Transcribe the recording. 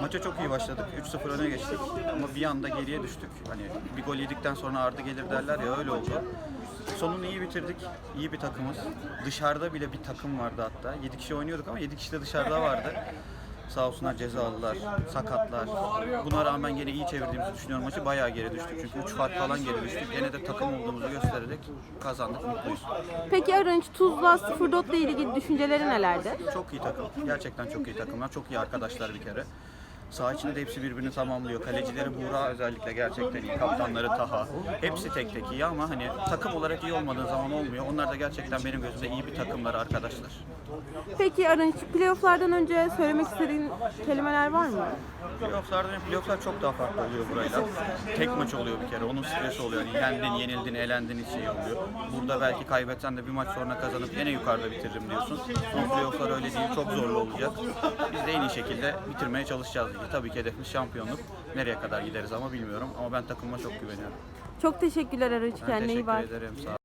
Maça çok iyi başladık. 3-0 öne geçtik ama bir anda geriye düştük. Hani bir gol yedikten sonra ardı gelir derler ya öyle oldu. Sonunu iyi bitirdik. İyi bir takımız. Dışarıda bile bir takım vardı hatta. 7 kişi oynuyorduk ama 7 kişi de dışarıda vardı. Sağ olsunlar cezalılar, sakatlar. Buna rağmen gene iyi çevirdiğimizi düşünüyorum maçı. Bayağı geri düştük çünkü 3 fark falan geri düştük. Gene de takım olduğumuzu göstererek kazandık, mutluyuz. Peki Arınç, Tuzla 04 ile ilgili düşünceleri nelerdi? Çok iyi takım. Gerçekten çok iyi takımlar. Çok iyi arkadaşlar bir kere. Saha içinde de hepsi birbirini tamamlıyor. Kalecileri Buğra özellikle gerçekten iyi. Kaptanları Taha. Hepsi tek tek iyi ama hani takım olarak iyi olmadığı zaman olmuyor. Onlar da gerçekten benim gözümde iyi bir takımlar arkadaşlar. Peki Arınç, playofflardan önce söylemek istediğin kelimeler var mı? Playoff'lardan playoff'lar çok daha farklı oluyor burayla. Tek maç oluyor bir kere. Onun stresi oluyor. Yani yendin, yenildin, elendin hiç şey oluyor. Burada belki kaybetsen de bir maç sonra kazanıp yine yukarıda bitiririm diyorsun. Ama playoff'lar öyle değil. Çok zorlu olacak. Biz de en iyi şekilde bitirmeye çalışacağız ligi. Tabii ki hedefimiz şampiyonluk. Nereye kadar gideriz ama bilmiyorum. Ama ben takımıma çok güveniyorum. Çok teşekkürler Arınç, Ben kendine iyi teşekkür bak. ederim. Sağ